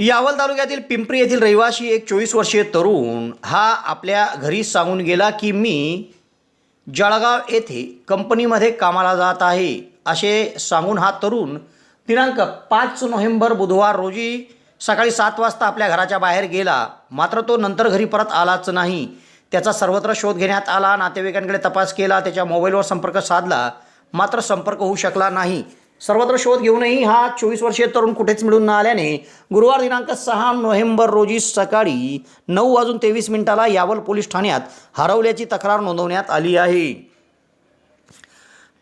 यावल तालुक्यातील पिंपरी येथील रहिवासी एक चोवीस वर्षीय तरुण हा आपल्या घरी सांगून गेला की मी जळगाव येथे कंपनीमध्ये कामाला जात आहे. असे सांगून हा तरुण दिनांक पाच नोव्हेंबर बुधवार रोजी सकाळी सात वाजता आपल्या घराच्या बाहेर गेला. मात्र तो नंतर घरी परत आलाच नाही. त्याचा सर्वत्र शोध घेण्यात आला नातेवाईकांकडे तपास केला त्याच्या मोबाईलवर संपर्क साधला. मात्र संपर्क होऊ शकला नाही. सर्वत्र शोध घेऊनही हा चोवीस वर्षीय तरुण कुठेच मिळून न आल्याने गुरुवार दिनांक सहा नोव्हेंबर रोजी सकाळी नऊ वाजून तेवीस मिनिटाला यावल पोलीस ठाण्यात हरवल्याची तक्रार नोंदवण्यात आली आहे.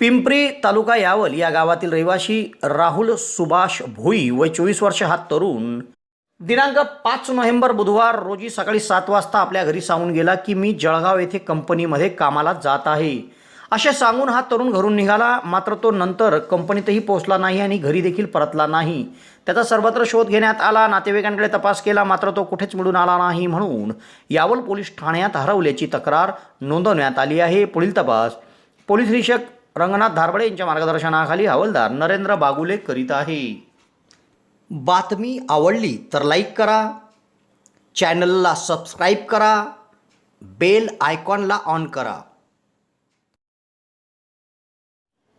पिंपरी तालुका यावल या गावातील रहिवासी राहुल सुभाष भोई वय चोवीस वर्ष हा तरुण दिनांक पाच नोव्हेंबर बुधवार रोजी सकाळी सात वाजता आपल्या घरी सांगून गेला की मी जळगाव येथे कंपनीमध्ये कामाला जात आहे. असे सांगून हा तरुण घरून निघाला. मात्र तो नंतर कंपनीतही पोहोचला नाही आणि घरी देखील परतला नाही. त्याचा सर्वत्र शोध घेण्यात आला. नातेवाईकांकडे तपास केला. मात्र तो कुठेच मिळून आला नाही म्हणून यावल पोलीस ठाण्यात हरवल्याची तक्रार नोंदवण्यात आली आहे. पुढील तपास पोलीस निरीक्षक रंगनाथ धारबडे यांच्या मार्गदर्शनाखाली हवालदार नरेंद्र बागुले करीत आहे. बातमी आवडली तर लाईक करा. चॅनलला सबस्क्राईब करा. बेल आयकॉनला ऑन करा.